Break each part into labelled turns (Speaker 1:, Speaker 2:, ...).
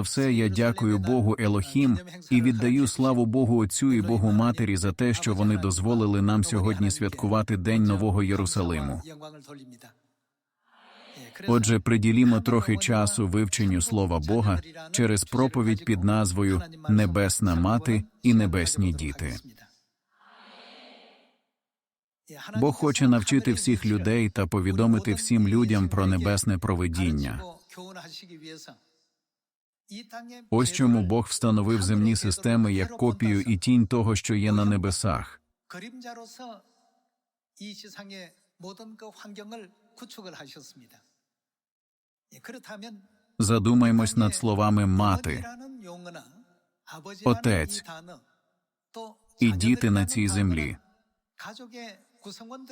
Speaker 1: За все, я дякую Богу Елохім і віддаю славу Богу Отцю і Богу Матері за те, що вони дозволили нам сьогодні святкувати День Нового Єрусалиму. Отже, приділімо трохи часу вивченню Слова Бога через проповідь під назвою Небесна Мати і Небесні Діти. Бог хоче навчити всіх людей та повідомити всім людям про небесне провидіння. Ось чому Бог встановив земні системи як копію і тінь того, що є на небесах. Задумаймось над словами мати, отець і діти на цій землі.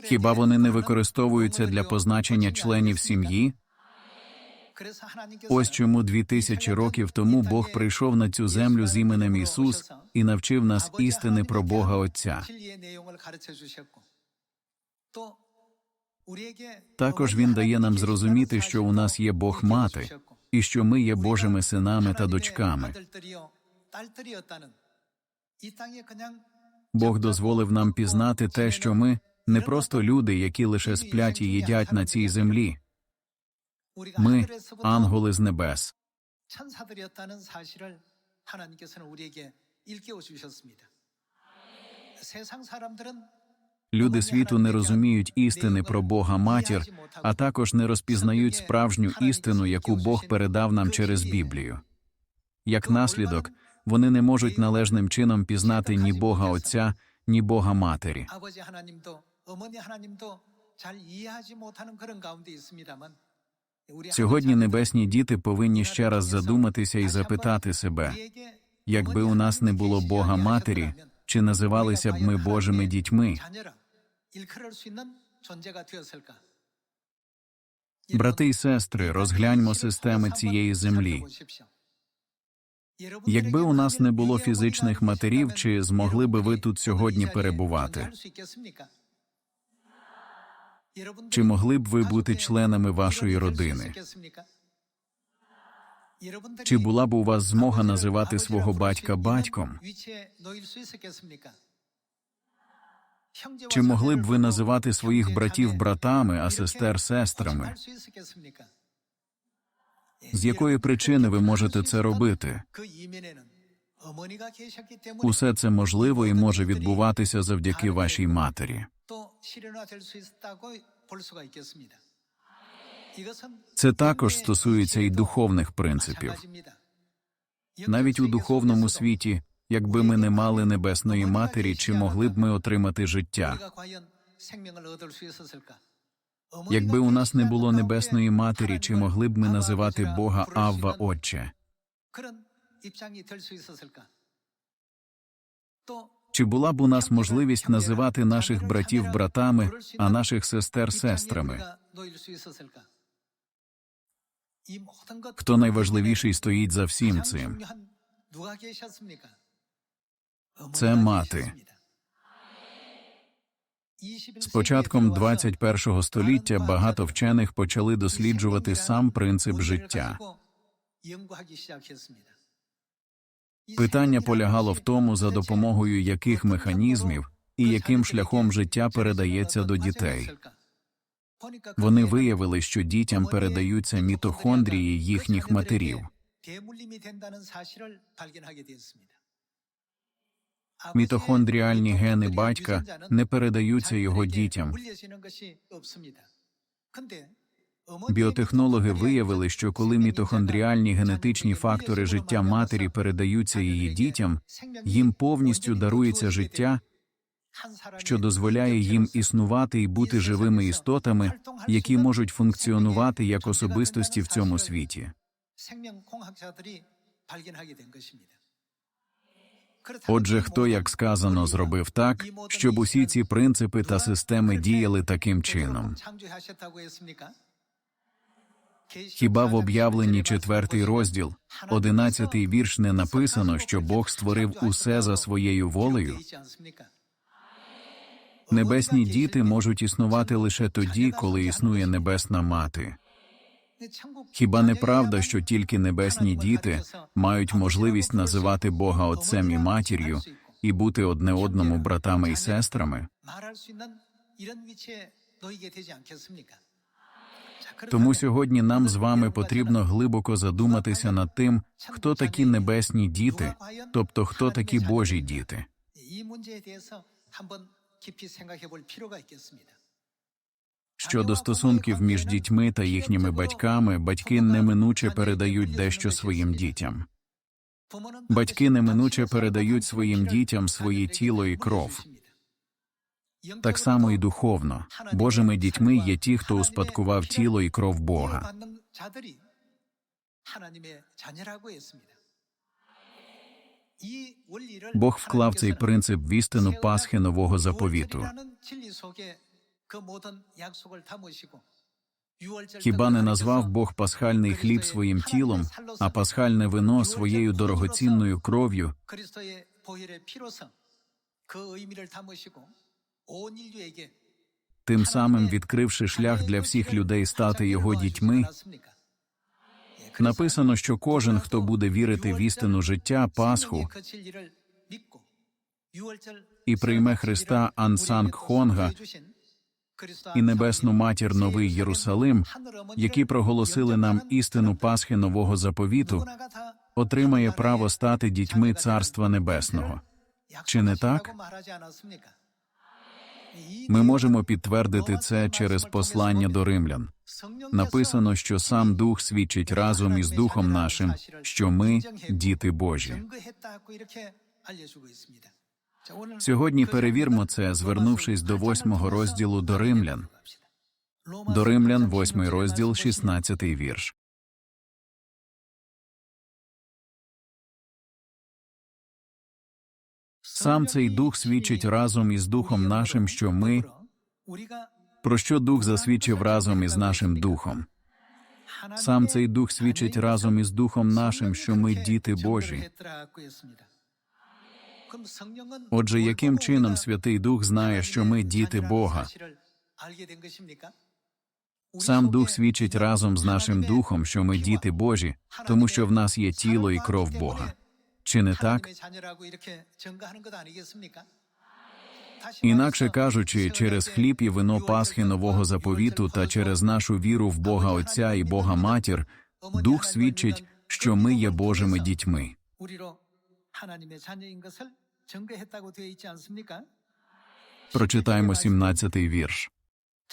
Speaker 1: Хіба вони не використовуються для позначення членів сім'ї? Ось чому дві тисячі років тому Бог прийшов на цю землю з іменем Ісус і навчив нас істини про Бога Отця. Також він дає нам зрозуміти, що у нас є Бог мати, і що ми є Божими синами та дочками. Бог дозволив нам пізнати те, що ми не просто люди, які лише сплять і їдять на цій землі. Ми ангели з небес. Люди світу не розуміють істини про Бога матір, а також не розпізнають справжню істину, яку Бог передав нам через Біблію. Як наслідок, вони не можуть належним чином пізнати ні Бога Отця, ні Бога Матері. Сьогодні небесні діти повинні ще раз задуматися і запитати себе, якби у нас не було Бога Матері, чи називалися б ми Божими дітьми? Брати і сестри, розгляньмо системи цієї землі. Якби у нас не було фізичних матерів, чи змогли би ви тут сьогодні перебувати? Чи могли б ви бути членами вашої родини? Чи була б у вас змога називати свого батька батьком? Чи могли б ви називати своїх братів братами, а сестер сестрами? З якої причини ви можете це робити? Усе це можливо і може відбуватися завдяки вашій матері. Це також стосується і духовних принципів. Навіть у духовному світі, якби ми не мали небесної матері, чи могли б ми отримати життя? Якби у нас не було небесної матері, чи могли б ми називати Бога Авва Отче? Чи була б у нас можливість називати наших братів братами, а наших сестер сестрами? Хто найважливіший стоїть за всім цим? Це мати. З початком 21 століття багато вчених почали досліджувати сам принцип життя. Питання полягало в тому, за допомогою яких механізмів і яким шляхом життя передається до дітей. Вони виявили, що дітям передаються мітохондрії їхніх матерів. Мітохондріальні гени батька не передаються його дітям. Біотехнологи виявили, що коли мітохондріальні генетичні фактори життя матері передаються її дітям, їм повністю дарується життя, що дозволяє їм існувати і бути живими істотами, які можуть функціонувати як особистості в цьому світі. Отже, хто, як сказано, зробив так, щоб усі ці принципи та системи діяли таким чином? Хіба в об'явленні четвертий розділ, одинадцятий вірш не написано, що Бог створив усе за своєю волею? Небесні діти можуть існувати лише тоді, коли існує небесна мати. Хіба не правда, що тільки небесні діти мають можливість називати Бога Отцем і матір'ю і бути одне одному братами і сестрами? Тому сьогодні нам з вами потрібно глибоко задуматися над тим, хто такі небесні діти, тобто хто такі Божі діти. Щодо стосунків між дітьми та їхніми батьками, батьки неминуче передають дещо своїм дітям. Батьки неминуче передають своїм дітям своє тіло і кров. Так само і духовно Божими дітьми є ті, хто успадкував тіло і кров Бога. Бог вклав цей принцип в істину Пасхи нового заповіту. Хіба не назвав Бог пасхальний хліб своїм тілом, а пасхальне вино своєю дорогоцінною кров'ю? тим самим відкривши шлях для всіх людей стати його дітьми. Написано, що кожен, хто буде вірити в істину життя, Пасху і прийме Христа Ансанг Хонга і Небесну Матір Новий Єрусалим, які проголосили нам істину Пасхи нового заповіту, отримає право стати дітьми Царства Небесного. Чи не так? Ми можемо підтвердити це через послання до римлян. Написано, що сам Дух свідчить разом із Духом нашим, що ми діти Божі. Сьогодні перевірмо це, звернувшись до восьмого розділу до римлян. До римлян, восьмий розділ, 16 вірш. Сам цей дух свідчить разом із духом нашим, що ми, про що дух засвідчив разом із нашим духом. Сам цей дух свідчить разом із духом нашим, що ми діти Божі. Отже, яким чином Святий Дух знає, що ми діти Бога? Сам Дух свідчить разом з нашим духом, що ми діти Божі, тому що в нас є тіло і кров Бога. Чи не так? Інакше кажучи, через хліб і вино Пасхи нового заповіту та через нашу віру в Бога Отця і Бога Матір, Дух свідчить, що ми є Божими дітьми. Прочитаємо 17-й вірш.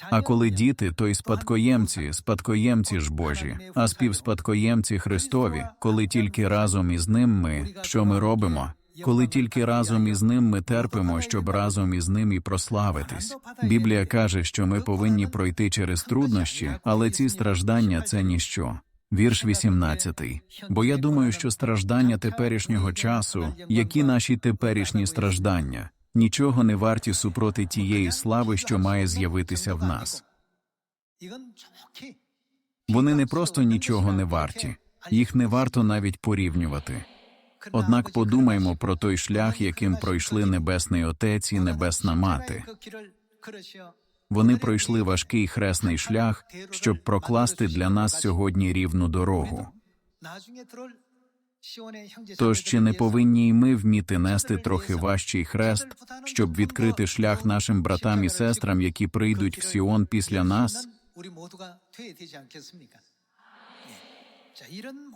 Speaker 1: А коли діти, то й спадкоємці, спадкоємці ж Божі, а співспадкоємці Христові, коли тільки разом із ним ми, що ми робимо? Коли тільки разом із ним ми терпимо, щоб разом із ним і прославитись. Біблія каже, що ми повинні пройти через труднощі, але ці страждання це ніщо. Вірш 18. Бо я думаю, що страждання теперішнього часу, які наші теперішні страждання, нічого не варті супроти тієї слави, що має з'явитися в нас. Вони не просто нічого не варті, їх не варто навіть порівнювати. Однак подумаймо про той шлях, яким пройшли Небесний Отець і Небесна Мати. Вони пройшли важкий хресний шлях, щоб прокласти для нас сьогодні рівну дорогу. Тож чи не повинні й ми вміти нести трохи важчий хрест, щоб відкрити шлях нашим братам і сестрам, які прийдуть в Сіон після нас?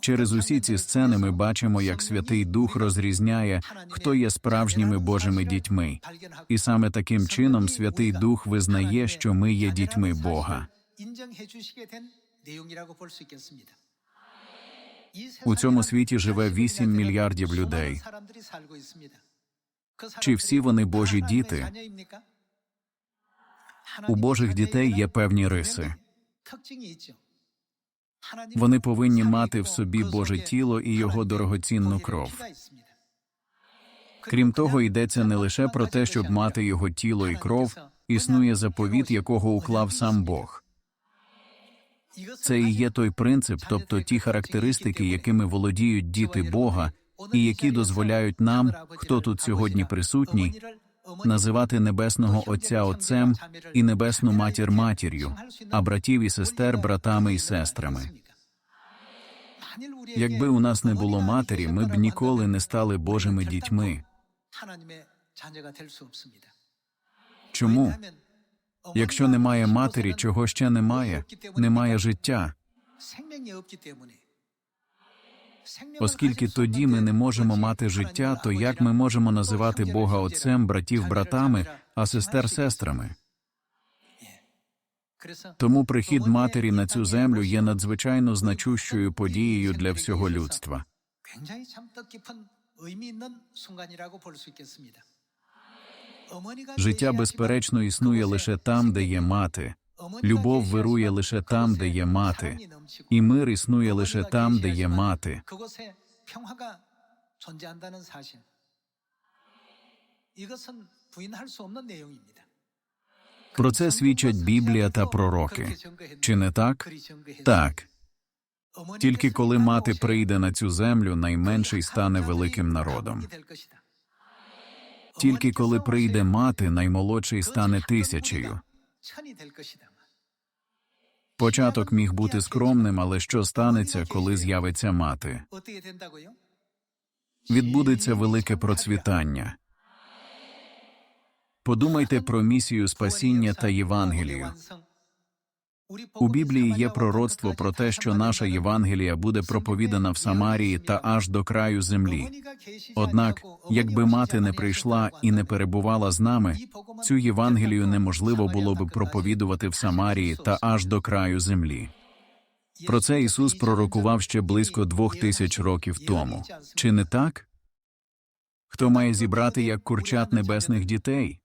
Speaker 1: Через усі ці сцени ми бачимо, як Святий Дух розрізняє, хто є справжніми Божими дітьми, і саме таким чином Святий Дух визнає, що ми є дітьми Бога. У цьому світі живе 8 мільярдів людей. Чи всі вони Божі діти? У Божих дітей є певні риси. Вони повинні мати в собі Боже тіло і його дорогоцінну кров. Крім того, йдеться не лише про те, щоб мати його тіло і кров, існує заповіт, якого уклав сам Бог. Це і є той принцип, тобто ті характеристики, якими володіють діти Бога, і які дозволяють нам, хто тут сьогодні присутній, називати небесного Отця Отцем і небесну матір матір'ю, а братів і сестер братами і сестрами. Якби у нас не було матері, ми б ніколи не стали Божими дітьми. Чому? Якщо немає матері, чого ще немає? Немає життя. Оскільки тоді ми не можемо мати життя, то як ми можемо називати Бога Отцем, братів братами, а сестер сестрами? Тому прихід матері на цю землю є надзвичайно значущою подією для всього людства. Життя, безперечно, існує лише там, де є мати. Любов вирує лише там, де є мати, і мир існує лише там, де є мати. Про це свідчать Біблія та пророки. Чи не так? Так. Тільки коли мати прийде на цю землю, найменший стане великим народом. Тільки коли прийде мати, наймолодший стане тисячею. Початок міг бути скромним, але що станеться, коли з'явиться мати? Відбудеться велике процвітання. Подумайте про місію спасіння та Євангелію. У Біблії є пророцтво про те, що наша Євангелія буде проповідана в Самарії та аж до краю землі. Однак, якби мати не прийшла і не перебувала з нами, цю Євангелію неможливо було би проповідувати в Самарії та аж до краю землі. Про це Ісус пророкував ще близько двох тисяч років тому. Чи не так? Хто має зібрати як курчат небесних дітей?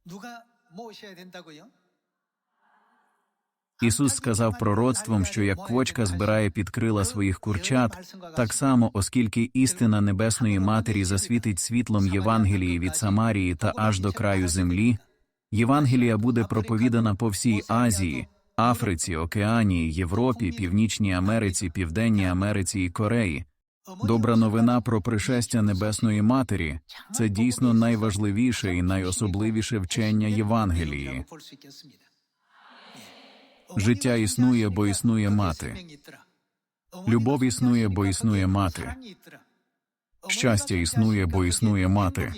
Speaker 1: Ісус сказав пророцтвом, що як квочка збирає під крила своїх курчат, так само, оскільки істина небесної матері засвітить світлом Євангелії від Самарії та аж до краю землі, Євангелія буде проповідана по всій Азії, Африці, Океанії, Європі, Північній Америці, Південній Америці і Кореї. Добра новина про пришестя Небесної Матері це дійсно найважливіше і найособливіше вчення Євангелії. Життя існує, бо існує мати. Любов існує, бо існує мати. Щастя існує, бо існує мати.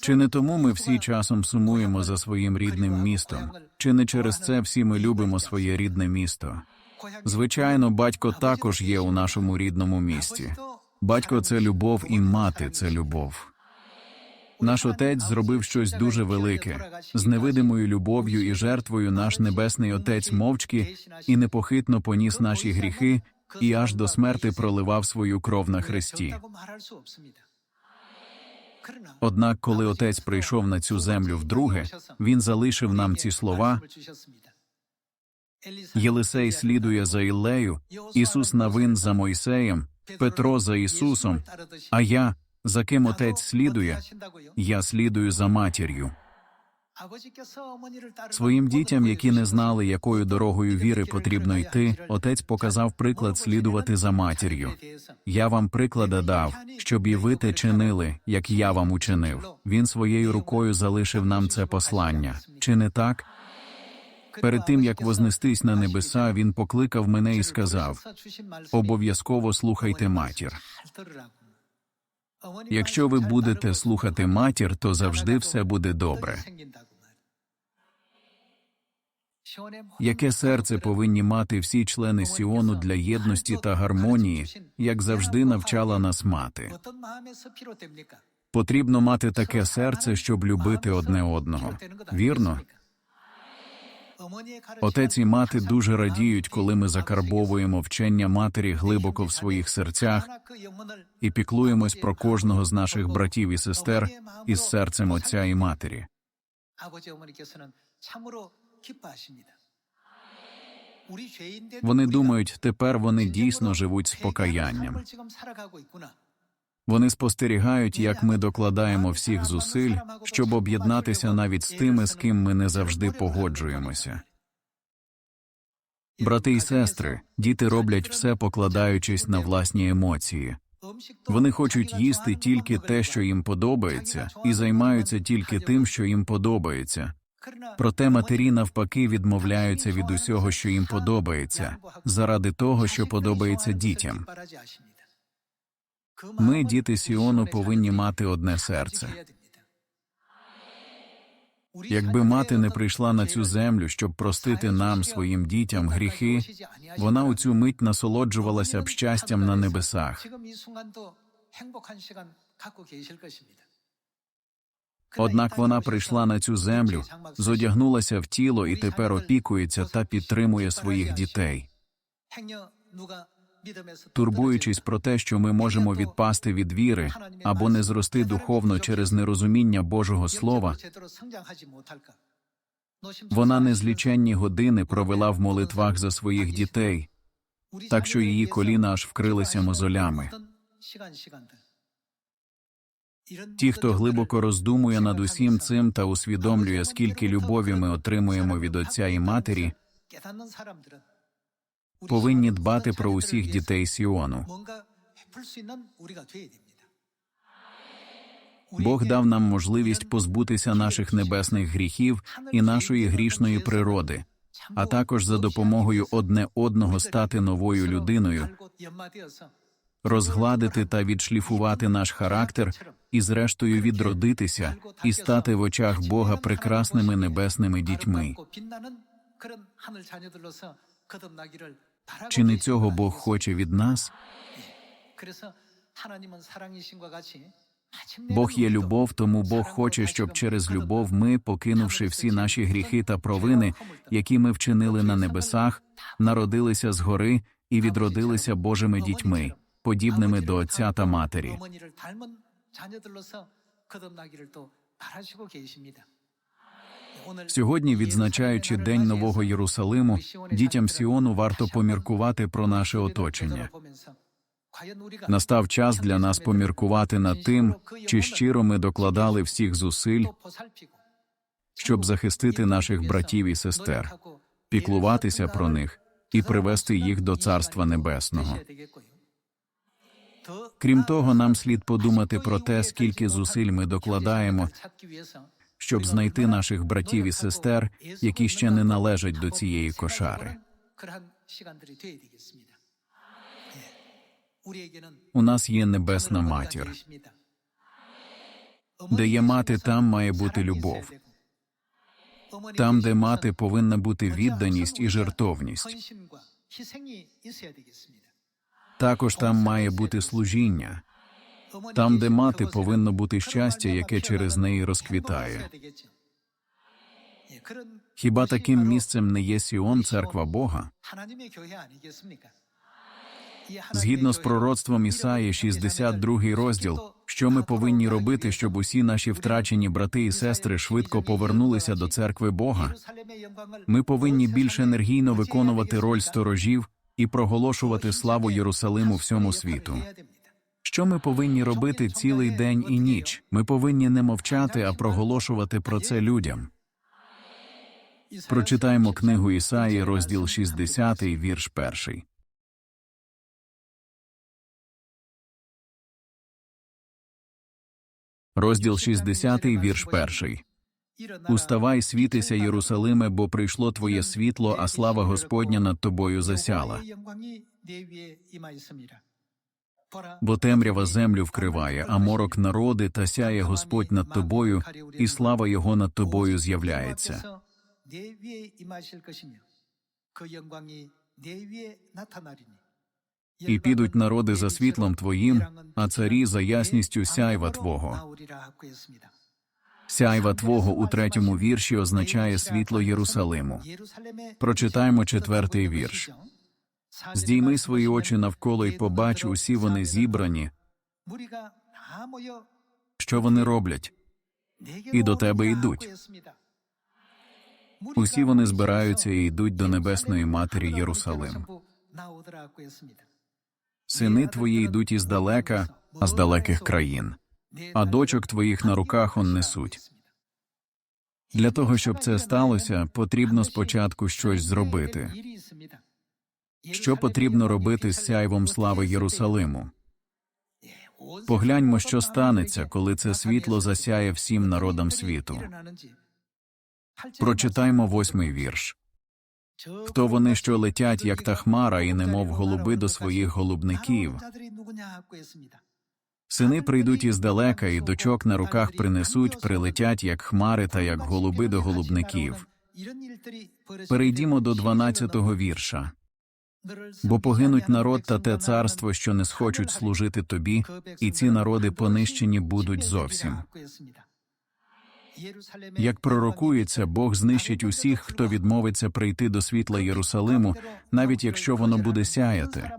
Speaker 1: Чи не тому ми всі часом сумуємо за своїм рідним містом? Чи не через це всі ми любимо своє рідне місто? Звичайно, батько також є у нашому рідному місті. Батько це любов, і мати це любов. Наш отець зробив щось дуже велике. З невидимою любов'ю і жертвою наш небесний отець мовчки і непохитно поніс наші гріхи і аж до смерти проливав свою кров на хресті. Однак, коли отець прийшов на цю землю вдруге, він залишив нам ці слова. Єлисей слідує за Іллею, Ісус Навин за Мойсеєм, Петро за Ісусом, а я, за ким отець слідує, я слідую за матір'ю. Своїм дітям, які не знали, якою дорогою віри потрібно йти, отець показав приклад слідувати за матір'ю. Я вам приклада дав, щоб і ви те чинили, як я вам учинив. Він своєю рукою залишив нам це послання. Чи не так? Перед тим як вознестись на небеса, він покликав мене і сказав: обов'язково слухайте матір. Якщо ви будете слухати матір, то завжди все буде добре. Яке серце повинні мати всі члени Сіону для єдності та гармонії, як завжди навчала нас мати. Потрібно мати таке серце, щоб любити одне одного. Вірно? Отець і мати дуже радіють, коли ми закарбовуємо вчення матері глибоко в своїх серцях і піклуємось про кожного з наших братів і сестер із серцем отця і матері. Вони думають, тепер вони дійсно живуть з покаянням. Вони спостерігають, як ми докладаємо всіх зусиль, щоб об'єднатися навіть з тими, з ким ми не завжди погоджуємося. Брати і сестри, діти роблять все, покладаючись на власні емоції. Вони хочуть їсти тільки те, що їм подобається, і займаються тільки тим, що їм подобається. Проте матері навпаки відмовляються від усього, що їм подобається, заради того, що подобається дітям. Ми, діти Сіону, повинні мати одне серце. Якби мати не прийшла на цю землю, щоб простити нам, своїм дітям, гріхи, вона у цю мить насолоджувалася б щастям на небесах. Однак вона прийшла на цю землю, зодягнулася в тіло і тепер опікується та підтримує своїх дітей, турбуючись про те, що ми можемо відпасти від віри або не зрости духовно через нерозуміння Божого Слова. Вона незліченні години провела в молитвах за своїх дітей, так що її коліна аж вкрилися мозолями. Ті, хто глибоко роздумує над усім цим та усвідомлює, скільки любові ми отримуємо від отця і матері, повинні дбати про усіх дітей Сіону. Бог дав нам можливість позбутися наших небесних гріхів і нашої грішної природи, а також за допомогою одне одного стати новою людиною, розгладити та відшліфувати наш характер і, зрештою, відродитися і стати в очах Бога прекрасними небесними дітьми. Чи не цього Бог хоче від нас? Бог є любов, тому Бог хоче, щоб через любов ми, покинувши всі наші гріхи та провини, які ми вчинили на небесах, народилися згори і відродилися Божими дітьми, подібними до Отця та Матері. Сьогодні, відзначаючи День Нового Єрусалиму, дітям Сіону варто поміркувати про наше оточення. Настав час для нас поміркувати над тим, чи щиро ми докладали всіх зусиль, щоб захистити наших братів і сестер, піклуватися про них і привести їх до Царства Небесного. Крім того, нам слід подумати про те, скільки зусиль ми докладаємо, щоб знайти наших братів і сестер, які ще не належать до цієї кошари. У нас є небесна матір. Де є мати, там має бути любов. Там, де мати, повинна бути відданість і жертовність. Також там має бути служіння. Там, де мати, повинно бути щастя, яке через неї розквітає. Хіба таким місцем не є Сіон, церква Бога? Згідно з пророцтвом Ісаї, 62 розділ, що ми повинні робити, щоб усі наші втрачені брати і сестри швидко повернулися до церкви Бога? Ми повинні більш енергійно виконувати роль сторожів і проголошувати славу Єрусалиму всьому світу. Що ми повинні робити цілий день і ніч? Ми повинні не мовчати, а проголошувати про це людям. Прочитаємо книгу Ісаї, розділ 60, вірш 1. Розділ 60, вірш 1. Уставай, світися, Єрусалиме, бо прийшло твоє світло, а слава Господня над тобою засяла. Бо темрява землю вкриває, а морок народи, та сяє Господь над тобою, і слава Його над тобою з'являється. І підуть народи за світлом твоїм, а царі за ясністю сяйва Твого. Сяйва Твого у третьому вірші означає світло Єрусалиму. Прочитаємо четвертий вірш. Здійми свої очі навколо і побач, усі вони зібрані. Що вони роблять?
Speaker 2: І до тебе йдуть.
Speaker 1: Усі вони збираються і йдуть до небесної матері Єрусалим. Сини твої йдуть іздалека, а з далеких країн, а дочок твоїх на руках он несуть. Для того, щоб це сталося, потрібно спочатку щось зробити. Що потрібно робити з сяйвом слави Єрусалиму? Погляньмо, що станеться, коли це світло засяє всім народам світу. Прочитаймо восьмий вірш. Хто вони, що летять, як та хмара, і немов голуби до своїх голубників? Сини прийдуть іздалека, і дочок на руках принесуть, прилетять, як хмари та як голуби до голубників. Перейдімо до 12-го вірша. Бо погинуть народ та те царство, що не схочуть служити тобі, і ці народи понищені будуть зовсім. Як пророкується, Бог знищить усіх, хто відмовиться прийти до світла Єрусалиму, навіть якщо воно буде сяяти.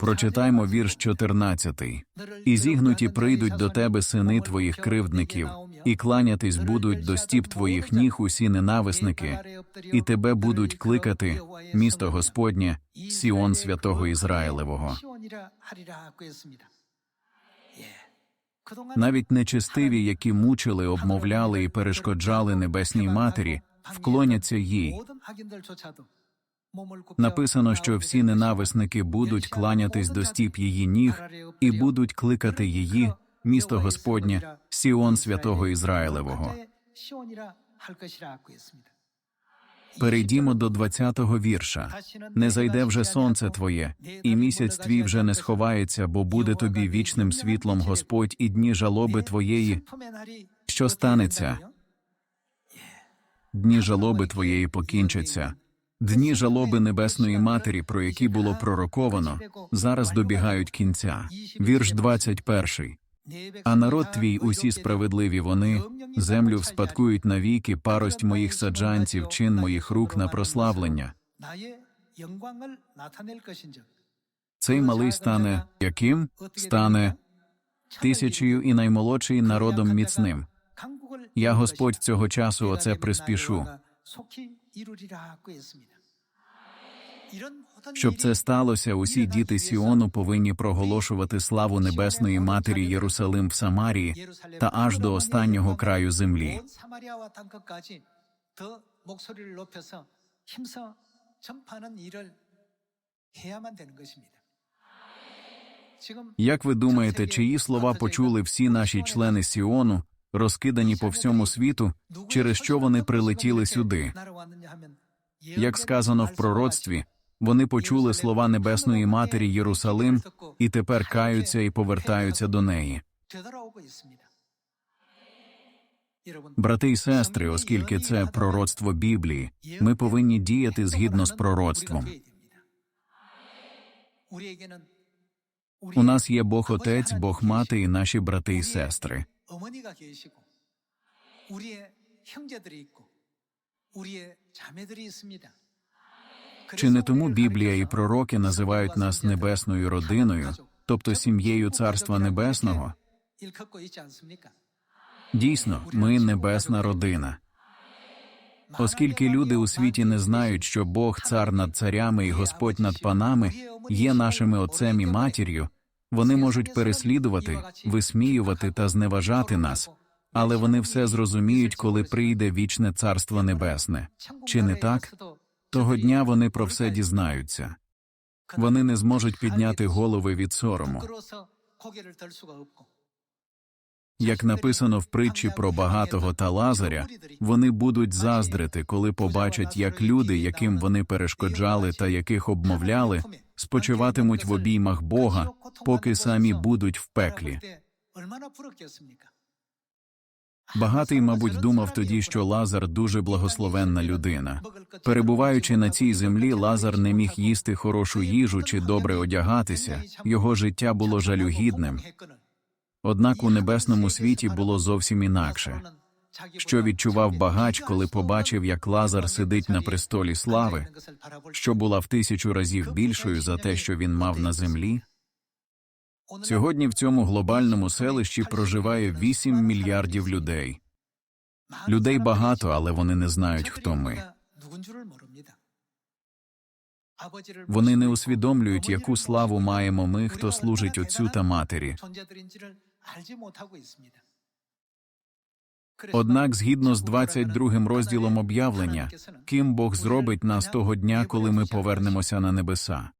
Speaker 1: Прочитаймо вірш 14. І зігнуті прийдуть до тебе сини твоїх кривдників, і кланятись будуть до стіп твоїх ніг усі ненависники, і тебе будуть кликати, місто Господнє, Сіон святого Ізраїлевого. Навіть нечестиві, які мучили, обмовляли і перешкоджали небесній матері, вклоняться їй. Написано, що всі ненависники будуть кланятись до стіп її ніг і будуть кликати її, місто Господнє, Сіон святого Ізраїлевого. Перейдімо до 20-го вірша. Не зайде вже сонце твоє, і місяць твій вже не сховається, бо буде тобі вічним світлом Господь і дні жалоби твоєї. Що станеться? Дні жалоби твоєї покінчаться. Дні жалоби Небесної Матері, про які було пророковано, зараз добігають кінця. Вірш 21. А народ твій усі справедливі вони, землю вспадкують навіки, парость моїх саджанців, чин моїх рук на прославлення. Цей малий стане яким? Стане тисячею і наймолодший народом міцним. Я, Господь, цього часу оце приспішу. Щоб це сталося, усі діти Сіону повинні проголошувати славу Небесної Матері Єрусалим в Самарії та аж до останнього краю землі. Як ви думаєте, чиї слова почули всі наші члени Сіону, розкидані по всьому світу, через що вони прилетіли сюди? Як сказано в пророцтві, вони почули слова Небесної Матері Єрусалим і тепер каються і повертаються до неї. Брати й сестри, оскільки це пророцтво Біблії, ми повинні діяти згідно з пророцтвом. У нас є Бог Отець, Бог Мати і наші брати і сестри.
Speaker 2: 어머니가 계시고 우리의 형제들이 있고 우리의 자매들이 있습니다.
Speaker 1: Чи не тому Біблія і пророки називають нас небесною родиною, тобто сім'єю Царства Небесного?
Speaker 2: 일컫고 있지 않습니까?
Speaker 1: Дійсно, ми небесна родина. Оскільки люди у світі не знають, що Бог, цар над царями і Господь над панами, є нашими отцем і матір'ю, Вони можуть переслідувати, висміювати та зневажати нас, але вони все зрозуміють, коли прийде вічне царство небесне. Чи не так? Того дня вони про все дізнаються. Вони не зможуть підняти голови від сорому. Як написано в притчі про багатого та лазаря, вони будуть заздрити, коли побачать, як люди, яким вони перешкоджали та яких обмовляли, спочиватимуть в обіймах Бога, поки самі будуть в пеклі. Багатий, мабуть, думав тоді, що Лазар дуже благословенна людина. Перебуваючи на цій землі, Лазар не міг їсти хорошу їжу чи добре одягатися, його життя було жалюгідним. Однак у небесному світі було зовсім інакше. Що відчував багач, коли побачив, як Лазар сидить на престолі слави, що була в тисячу разів більшою за те, що він мав на землі? Сьогодні в цьому глобальному селищі проживає 8 мільярдів людей. Людей багато, але вони не знають, хто ми. Вони не усвідомлюють, яку славу маємо ми, хто служить Отцю та Матері. Однак, згідно з 22 розділом об'явлення, ким Бог зробить нас того дня, коли ми повернемося на небеса.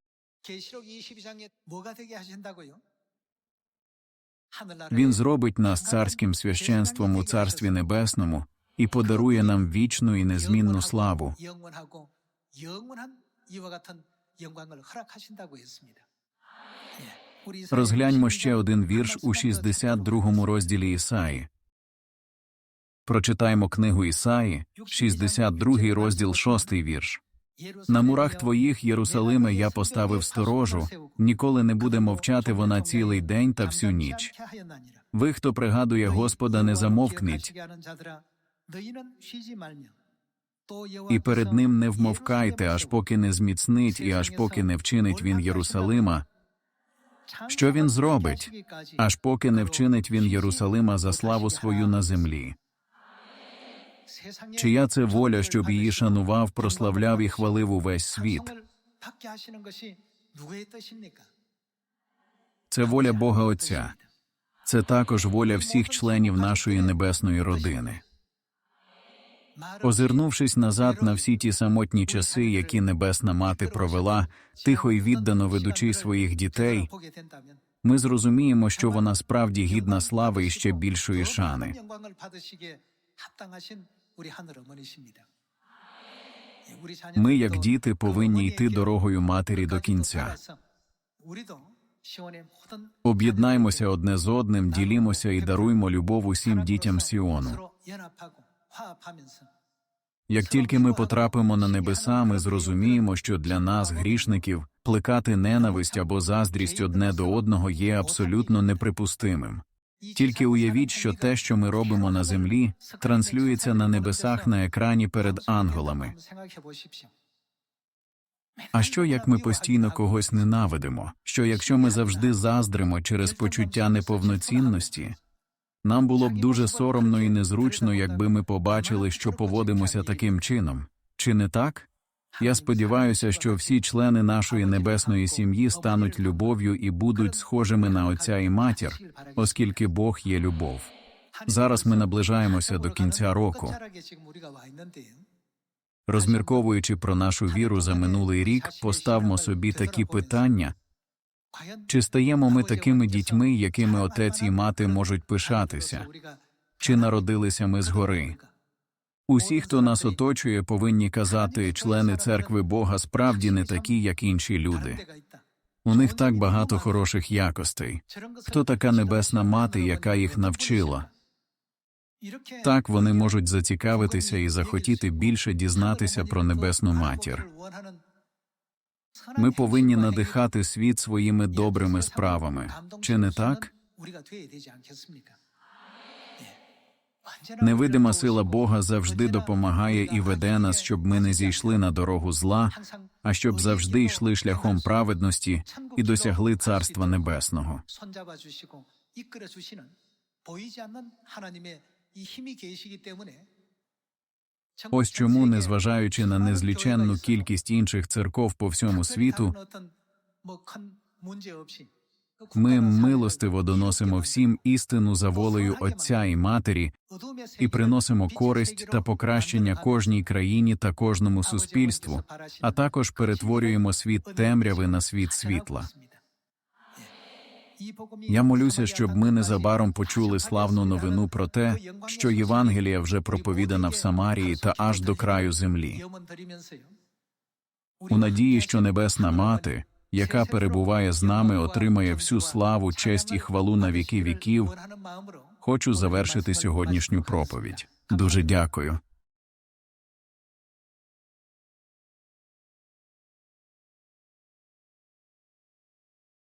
Speaker 1: Він зробить нас царським священством у царстві небесному і подарує нам вічну і незмінну славу. Розгляньмо ще один вірш у 62 розділі Ісаї. Прочитаймо книгу Ісаї, 62 розділ 6 вірш. На мурах твоїх, Єрусалиме, я поставив сторожу, ніколи не буде мовчати вона цілий день та всю ніч. Ви, хто пригадує Господа, не замовкніть, і перед ним не вмовкайте, аж поки не зміцнить і аж поки не вчинить він Єрусалима, що він зробить, аж поки не вчинить він Єрусалима за славу свою на землі. Чия це воля, щоб її шанував, прославляв і хвалив увесь світ? Це воля Бога Отця. Це також воля всіх членів нашої небесної родини. Озирнувшись назад на всі ті самотні часи, які небесна мати провела, тихо й віддано ведучи своїх дітей, ми зрозуміємо, що вона справді гідна слави і ще більшої шани. Ми, як діти, повинні йти дорогою матері до кінця. Об'єднаймося одне з одним, ділімося і даруймо любов усім дітям Сіону. Як тільки ми потрапимо на небеса, ми зрозуміємо, що для нас, грішників, плекати ненависть або заздрість одне до одного є абсолютно неприпустимим. Тільки уявіть, що те, що ми робимо на землі, транслюється на небесах на екрані перед ангелами. А що як ми постійно когось ненавидимо? Що якщо ми завжди заздримо через почуття неповноцінності? Нам було б дуже соромно і незручно, якби ми побачили, що поводимося таким чином. Чи не так? Я сподіваюся, що всі члени нашої небесної сім'ї стануть любов'ю і будуть схожими на отця і матір, оскільки Бог є любов. Зараз ми наближаємося до кінця року. Розмірковуючи про нашу віру за минулий рік, поставмо собі такі питання: чи стаємо ми такими дітьми, якими отець і мати можуть пишатися? Чи народилися ми згори? Усі, хто нас оточує, повинні казати, члени церкви Бога справді не такі, як інші люди. У них так багато хороших якостей. Хто така небесна мати, яка їх навчила? Так вони можуть зацікавитися і захотіти більше дізнатися про небесну матір. Ми повинні надихати світ своїми добрими справами. Чи не так? Невидима сила Бога завжди допомагає і веде нас, щоб ми не зійшли на дорогу зла, а щоб завжди йшли шляхом праведності і досягли царства небесного. Ось чому, незважаючи на незліченну кількість інших церков по всьому світу, ми милостиво доносимо всім істину за волею Отця і Матері і приносимо користь та покращення кожній країні та кожному суспільству, а також перетворюємо світ темряви на світ світла. Я молюся, щоб ми незабаром почули славну новину про те, що Євангелія вже проповідана в Самарії та аж до краю землі. У надії, що Небесна Мати, яка перебуває з нами, отримає всю славу, честь і хвалу на віки віків. Хочу завершити сьогоднішню проповідь. Дуже дякую.